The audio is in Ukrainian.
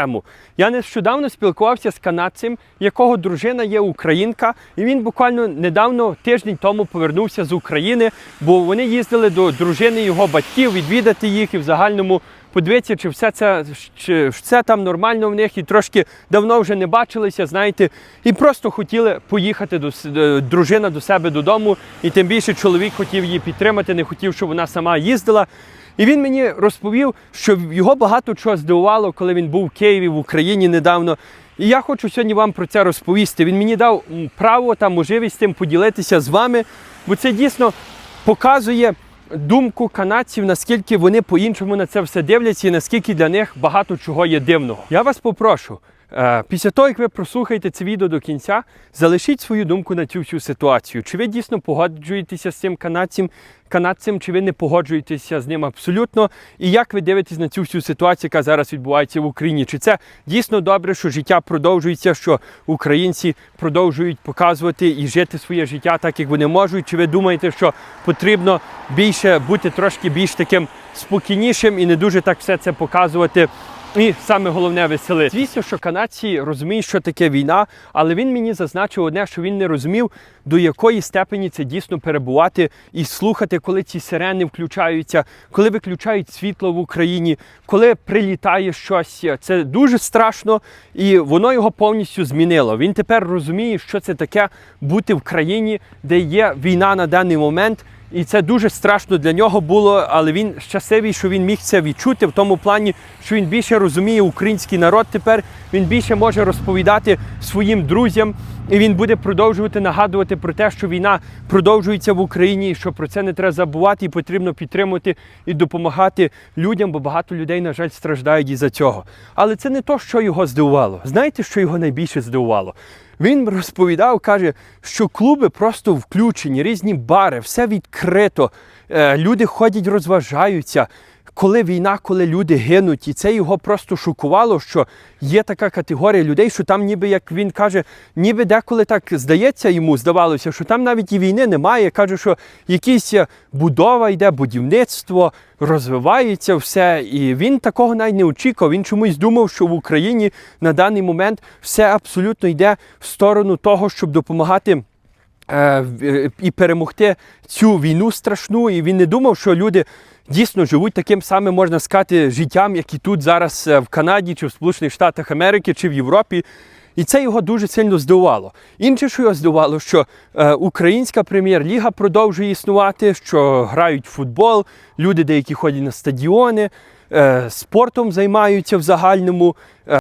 тему. Я нещодавно спілкувався з канадцем, якого дружина є українка, і він буквально недавно тиждень тому повернувся з України, бо вони їздили до дружини його батьків відвідати їх і в загальному подивитися, чи все це чи все там нормально в них, і трошки давно вже не бачилися, знаєте, і просто хотіли поїхати до дружина до себе додому, і тим більше чоловік хотів її підтримати, не хотів, щоб вона сама їздила. І він мені розповів, що його багато чого здивувало, коли він був в Києві, в Україні недавно. І я хочу сьогодні вам про це розповісти. Він мені дав право та можливість тим поділитися з вами, бо це дійсно показує думку канадців, наскільки вони по-іншому на це все дивляться і наскільки для них багато чого є дивного. Я вас попрошу. Е, Після того, як ви прослухаєте це відео до кінця, залишіть свою думку на цю всю ситуацію. Чи ви дійсно погоджуєтеся з цим канадцем, канадцем, чи ви не погоджуєтеся з ним абсолютно? І як ви дивитесь на цю всю ситуацію, яка зараз відбувається в Україні? Чи це дійсно добре, що життя продовжується, що українці продовжують показувати і жити своє життя так, як вони можуть? Чи ви думаєте, що потрібно більше бути трошки більш таким спокійнішим і не дуже так все це показувати? І саме головне веселити. Звісно, що канадці розуміють, що таке війна, але він мені зазначив одне, що він не розумів, до якої степені це дійсно перебувати і слухати, коли ці сирени включаються, коли виключають світло в Україні, коли прилітає щось. Це дуже страшно, і воно його повністю змінило. Він тепер розуміє, що це таке бути в країні, де є війна на даний момент. І це дуже страшно для нього було, але він щасливий, що він міг це відчути в тому плані, що він більше розуміє український народ тепер. Він більше може розповідати своїм друзям, і він буде продовжувати нагадувати про те, що війна продовжується в Україні, і що про це не треба забувати, і потрібно підтримувати і допомагати людям, бо багато людей, на жаль, страждають із-за цього. Але це не то, що його здивувало. Знаєте, що його найбільше здивувало? Він розповідав, каже, що клуби просто включені, різні бари, все відкрито. Е, Люди ходять, розважаються. Коли війна, коли люди гинуть, і це його просто шокувало, що є така категорія людей, що там, ніби як він каже, ніби деколи так здається йому, здавалося, що там навіть і війни немає. Каже, що якісь будова йде, будівництво, розвивається все. І він такого навіть не очікував. Він чомусь думав, що в Україні на даний момент все абсолютно йде в сторону того, щоб допомагати. е, І перемогти цю війну страшну, і він не думав, що люди дійсно живуть таким самим, можна сказати, життям, як і тут зараз е, в Канаді, чи в Сполучених Штатах Америки, чи в Європі. І це його дуже сильно здивувало. Інше, що його здивувало, що е, українська прем'єр-ліга продовжує існувати, що грають в футбол, люди деякі ходять на стадіони, е, спортом займаються в загальному. Е,